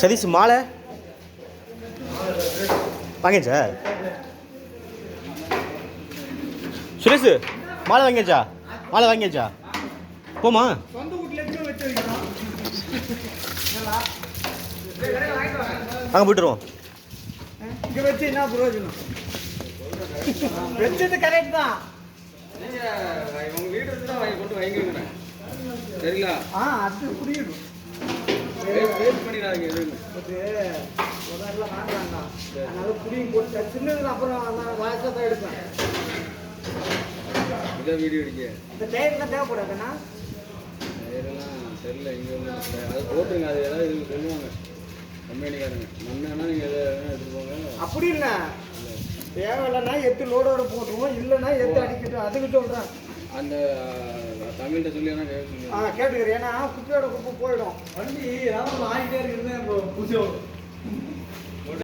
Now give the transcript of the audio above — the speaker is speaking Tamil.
சதீஷ் மாலை. வாங்கியாச்சா சுரேஷ் மாலை வாங்கியாச்சா மாலை வாங்கியாச்சா போமா அங்கே போய்ட்டுருவோம் இங்க வச்சு என்ன பிரயோஜனம்? வச்சது கரெக்ட் தான். உங்க வீடு இருந்தா வாங்கி கொண்டு வாங்கிக்கோங்க சரிங்களா? ஆ அது புரியுது. இது முதல்ல வாங்குறாங்க. அதனால புரியும் போட்டு சின்னதுல அப்புறம் நான் வாய்ஸாக தான் எடுப்பேன். இதான் வீடியோ அடிக்க இந்த டயர்லாம் தேவைப்படாதுண்ணா? இதெல்லாம் தெரியல இங்கே அது போட்டுருங்க அது ஏதாவது இது சொல்லுவாங்க. கம்பெனிக்காரங்க. மண்ணா நீங்கள் எதை வேணா எடுத்துட்டு போங்க. அப்படி இல்லை. தேவையில்லைன்னா எத்து லோடோட போட்டுருவோம் இல்லைன்னா எத்து அடிக்கட்டும். அதுக்கு சொல்கிறேன் அந்த தமிழ்கிட்ட சொல்லி வேணா கேட்க சொல்லி ஆ கேட்டுக்கிறேன். ஏன்னா குப்பையோட குப்பை போயிடும். வண்டி ஏதாவது ஆகிட்டே இருக்கிறது புதுசு